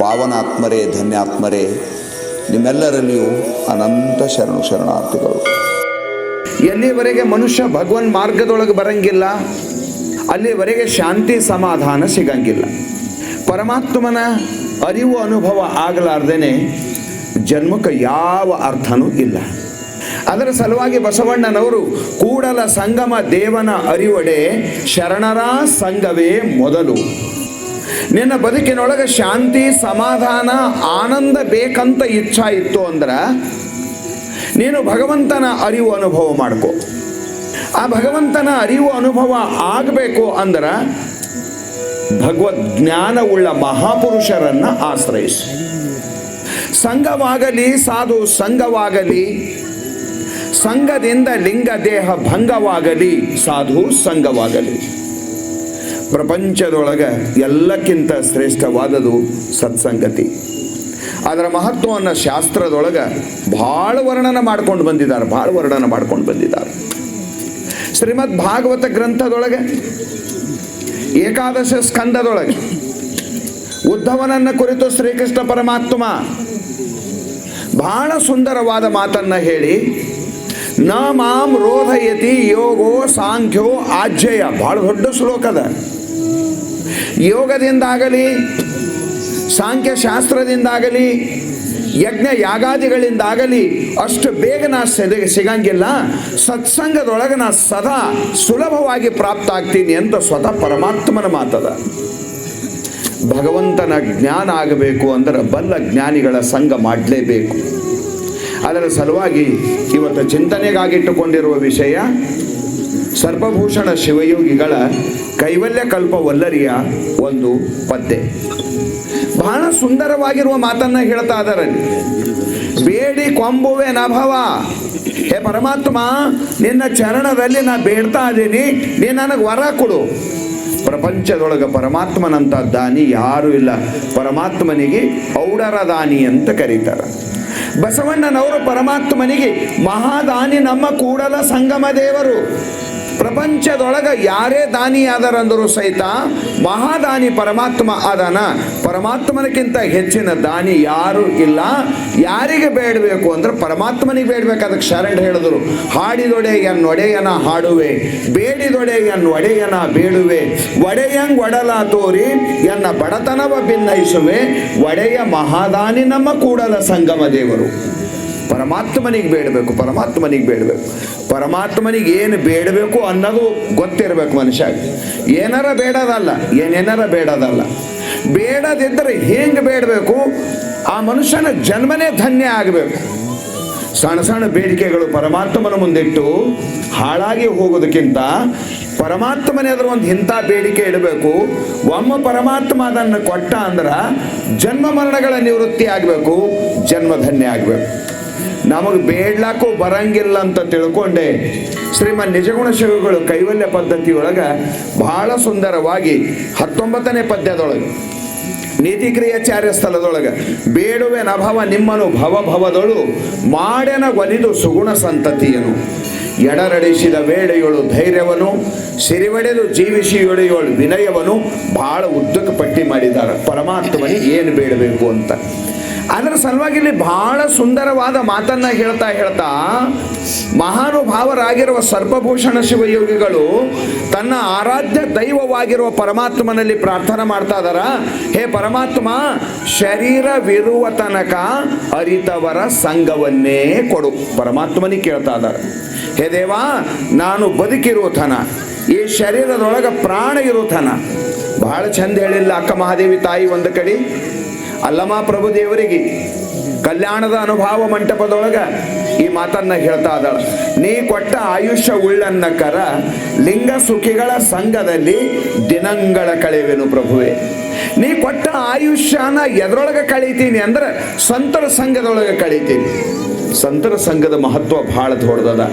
ಪಾವನಾತ್ಮರೇ, ಧನ್ಯಾತ್ಮರೇ ನಿಮ್ಮೆಲ್ಲರಲ್ಲಿಯೂ ಅನಂತ ಶರಣು ಶರಣಾರ್ಥಿಗಳು. ಎಲ್ಲಿವರೆಗೆ ಮನುಷ್ಯ ಭಗವನ್ ಮಾರ್ಗದೊಳಗೆ ಬರಂಗಿಲ್ಲ, ಅಲ್ಲಿವರೆಗೆ ಶಾಂತಿ ಸಮಾಧಾನ ಸಿಗಂಗಿಲ್ಲ. ಪರಮಾತ್ಮನ ಅರಿವು ಅನುಭವ ಆಗಲಾರ್ದೇನೆ ಜನ್ಮಕ್ಕೆ ಯಾವ ಅರ್ಥನೂ ಇಲ್ಲ. ಅದರ ಸಲುವಾಗಿ ಬಸವಣ್ಣನವರು ಕೂಡಲ ಸಂಗಮ ದೇವನ ಅರಿವಡೆ ಶರಣರ ಸಂಗವೇ ಮೊದಲು. ನಿನ್ನ ಬದುಕಿನೊಳಗೆ ಶಾಂತಿ, ಸಮಾಧಾನ, ಆನಂದ ಬೇಕಂತ ಇಚ್ಛಾ ಇತ್ತು ಅಂದ್ರೆ ನೀನು ಭಗವಂತನ ಅರಿವು ಅನುಭವ ಮಾಡ್ಕೋ. ಆ ಭಗವಂತನ ಅರಿವು ಅನುಭವ ಆಗಬೇಕು ಅಂದ್ರೆ ಭಗವದ್ ಜ್ಞಾನವುಳ್ಳ ಮಹಾಪುರುಷರನ್ನ ಆಶ್ರಯಿಸು. ಸಂಘವಾಗಲಿ, ಸಾಧು ಸಂಘವಾಗಲಿ, ಸಂಘದಿಂದ ಲಿಂಗ ದೇಹ ಭಂಗವಾಗಲಿ, ಸಾಧು ಸಂಘವಾಗಲಿ. ಪ್ರಪಂಚದೊಳಗ ಎಲ್ಲಕ್ಕಿಂತ ಶ್ರೇಷ್ಠವಾದದು ಸತ್ಸಂಗತಿ. ಅದರ ಮಹತ್ವವನ್ನು ಶಾಸ್ತ್ರದೊಳಗೆ ಭಾಳ ವರ್ಣನ ಮಾಡ್ಕೊಂಡು ಬಂದಿದ್ದಾರೆ, ಭಾಳ ವರ್ಣನ ಮಾಡ್ಕೊಂಡು ಬಂದಿದ್ದಾರೆ. ಶ್ರೀಮದ್ ಭಾಗವತ ಗ್ರಂಥದೊಳಗೆ, ಏಕಾದಶ ಸ್ಕಂದದೊಳಗೆ, ಉದ್ಧವನನ್ನ ಕುರಿತು ಶ್ರೀಕೃಷ್ಣ ಪರಮಾತ್ಮ ಬಹಳ ಸುಂದರವಾದ ಮಾತನ್ನ ಹೇಳಿ ನ ಮಾಂ ರೋಧಯತಿ ಯೋಗೋ ಸಾಂಖ್ಯೋ ಆಜ್ಯಯ ಬಹಳ ದೊಡ್ಡ ಶ್ಲೋಕದ ಯೋಗದಿಂದಾಗಲಿ ಸಾಂಖ್ಯ ಶಾಸ್ತ್ರದಿಂದಾಗಲಿ ಯಜ್ಞ ಯಾಗಾದಿಗಳಿಂದಾಗಲಿ ಅಷ್ಟು ಬೇಗ ನಾ ಸಿಗಂಗಿಲ್ಲ. ಸತ್ಸಂಗದೊಳಗೆ ನಾ ಸದಾ ಸುಲಭವಾಗಿ ಪ್ರಾಪ್ತ ಆಗ್ತೀನಿ ಅಂತ ಸ್ವತಃ ಪರಮಾತ್ಮನ ಮಾತದ. ಭಗವಂತನ ಜ್ಞಾನ ಆಗಬೇಕು ಅಂದರೆ ಬಲ್ಲ ಜ್ಞಾನಿಗಳ ಸಂಘ ಮಾಡಲೇಬೇಕು. ಅದರ ಸಲುವಾಗಿ ಇವತ್ತು ಚಿಂತನೆಗಾಗಿಟ್ಟುಕೊಂಡಿರುವ ವಿಷಯ ಸರ್ಪಭೂಷಣ ಶಿವಯೋಗಿಗಳ ಕೈವಲ್ಯ ಕಲ್ಪವಲ್ಲರಿಯ ಒಂದು ಪದ್ಯ. ಬಹಳ ಸುಂದರವಾಗಿರುವ ಮಾತನ್ನ ಹೇಳ್ತಾ ಇದ್ದಾರೆ. ಬೇಡಿ ಕೊಂಬುವೆ ನಭವ. ಹೇ ಪರಮಾತ್ಮ, ನಿನ್ನ ಚರಣದಲ್ಲಿ ನಾ ಬೇಡ್ತಾ ಇದ್ದೀನಿ. ನೀ ನನಗೆ ವರ ಕೊಡು. ಪ್ರಪಂಚದೊಳಗೆ ಪರಮಾತ್ಮನಂತ ದಾನಿ ಯಾರೂ ಇಲ್ಲ. ಪರಮಾತ್ಮನಿಗೆ ಔಡರ ದಾನಿ ಅಂತ ಕರೀತಾರೆ. ಬಸವಣ್ಣನವರು ಪರಮಾತ್ಮನಿಗೆ ಮಹಾದಾನಿ ನಮ್ಮ ಕೂಡಲ ಸಂಗಮ ದೇವರು. ಪ್ರಪಂಚದೊಳಗ ಯಾರೇ ದಾನಿ ಆದರಂದರೂ ಸಹಿತ ಮಹಾದಾನಿ ಪರಮಾತ್ಮ ಆದಾನ ಪರಮಾತ್ಮನಕ್ಕಿಂತ ಹೆಚ್ಚಿನ ದಾನಿ ಯಾರು ಇಲ್ಲ. ಯಾರಿಗೆ ಬೇಡಬೇಕು ಅಂದ್ರೆ ಪರಮಾತ್ಮನಿಗೆ ಬೇಡ್ಬೇಕು. ಅದಕ್ಕೆ ಶರಣ ಹೇಳಿದ್ರು ಹಾಡಿದೊಡೆ ಎನ್ ಒಡೆಯನ ಹಾಡುವೆ ಬೇಡಿದೊಡೆ ಎನ್ ಒಡೆಯನ ಬೇಡುವೆ, ಒಡೆಯಂಗ್ ಒಡಲ ತೋರಿ, ಎನ್ನ ಬಡತನವ ಭಿನ್ನಯಿಸುವೆ ಒಡೆಯ ಮಹಾದಾನಿ ನಮ್ಮ ಕೂಡಲ ಸಂಗಮ ದೇವರು. ಪರಮಾತ್ಮನಿಗೆ ಬೇಡಬೇಕು ಪರಮಾತ್ಮನಿಗೆ ಬೇಡಬೇಕು. ಪರಮಾತ್ಮನಿಗೆ ಏನು ಬೇಡಬೇಕು ಅನ್ನೋದು ಗೊತ್ತಿರಬೇಕು ಮನುಷ್ಯ. ಏನಾರ ಬೇಡದಲ್ಲ, ಏನೇನಾರ ಬೇಡದಲ್ಲ. ಬೇಡದಿದ್ದರೆ ಹೆಂಗೆ ಬೇಡಬೇಕು? ಆ ಮನುಷ್ಯನ ಜನ್ಮನೇ ಧನ್ಯ ಆಗಬೇಕು. ಸಣ್ಣ ಸಣ್ಣ ಬೇಡಿಕೆಗಳು ಪರಮಾತ್ಮನ ಮುಂದಿಟ್ಟು ಹಾಳಾಗಿ ಹೋಗೋದಕ್ಕಿಂತ ಪರಮಾತ್ಮನೇ ಅದ್ರ ಒಂದು ಇಂಥ ಬೇಡಿಕೆ ಇಡಬೇಕು. ಒಮ್ಮ ಪರಮಾತ್ಮ ಅದನ್ನು ಕೊಟ್ಟ ಅಂದ್ರೆ ಜನ್ಮ ಮರಣಗಳ ನಿವೃತ್ತಿ ಆಗಬೇಕು, ಜನ್ಮ ಧನ್ಯ ಆಗಬೇಕು. ನಮಗೆ ಬೇಡ್ಲಾಕು ಬರಂಗಿಲ್ಲ ಅಂತ ತಿಳ್ಕೊಂಡೆ. ಶ್ರೀಮನ್ ನಿಜಗುಣ ಶಿವಗಳು ಕೈವಲ್ಯ ಪದ್ಧತಿಯೊಳಗ ಬಹಳ ಸುಂದರವಾಗಿ ಹತ್ತೊಂಬತ್ತನೇ ಪದ್ಯದೊಳಗೆ ನೀತಿಕ್ರಿಯಾಚಾರ್ಯ ಸ್ಥಳದೊಳಗೆ, ಬೇಡುವೆ ನಭವ ನಿಮ್ಮನು ಭವ ಭವದೊಳು, ಮಾಡೆನ ಒಲಿದು ಸುಗುಣ ಸಂತತಿಯನು. ಎಡರಡಿಸಿದ ವೇಳೆಯೊಳು ಧೈರ್ಯವನು, ಸಿರಿವಡೆದು ಜೀವಿಸಿಯೊಡೆಯೋಳು ವಿನಯವನು, ಬಹಳ ಉದ್ದಕ್ಕೆ ಪಟ್ಟಿ ಮಾಡಿದ್ದಾರೆ. ಪರಮಾತ್ಮನಿಗೆ ಏನು ಬೇಡಬೇಕು ಅಂತ. ಅದರ ಸಲುವಾಗಿ ಇಲ್ಲಿ ಬಹಳ ಸುಂದರವಾದ ಮಾತನ್ನ ಹೇಳ್ತಾ ಹೇಳ್ತಾ ಮಹಾನುಭಾವರಾಗಿರುವ ಸರ್ಪಭೂಷಣ ಶಿವಯೋಗಿಗಳು ತನ್ನ ಆರಾಧ್ಯ ದೈವವಾಗಿರುವ ಪರಮಾತ್ಮನಲ್ಲಿ ಪ್ರಾರ್ಥನೆ ಮಾಡ್ತಾ ಇದಾರ. ಹೇ ಪರಮಾತ್ಮ ಶರೀರವಿರುವ ತನಕ ಅರಿತವರ ಸಂಘವನ್ನೇ ಕೊಡು. ಪರಮಾತ್ಮನಿಗೆ ಕೇಳ್ತಾ ಇದ್ದಾರೆ ಹೇ ದೇವ, ನಾನು ಬದುಕಿರೋ ತನ, ಈ ಶರೀರದೊಳಗೆ ಪ್ರಾಣ ಇರೋ ತನ. ಬಹಳ ಚಂದ ಹೇಳಿಲ್ಲ ಅಕ್ಕ ಮಹಾದೇವಿ ತಾಯಿ ಒಂದು ಕಡೆ. ಅಲ್ಲಮ ಪ್ರಭು ದೇವರಿಗೆ ಕಲ್ಯಾಣದ ಅನುಭವ ಮಂಟಪದೊಳಗ ಈ ಮಾತನ್ನ ಹೇಳ್ತಾ ಇದ್ದಾಳ ನೀ ಕೊಟ್ಟ ಆಯುಷ್ಯ ಉಳ್ಳನ್ನ ಕರ, ಲಿಂಗ ಸುಖಿಗಳ ಸಂಘದಲ್ಲಿ ದಿನಂಗಳ ಕಳೆವೆನು ಪ್ರಭುವೆ. ನೀ ಕೊಟ್ಟ ಆಯುಷ್ಯನ ಎದ್ರೊಳಗೆ ಕಳೀತೀನಿ ಅಂದ್ರೆ ಸಂತರ ಸಂಘದೊಳಗೆ ಕಳೀತೀನಿ. ಸಂತರ ಸಂಘದ ಮಹತ್ವ ಬಹಳ ದೊಡ್ಡದ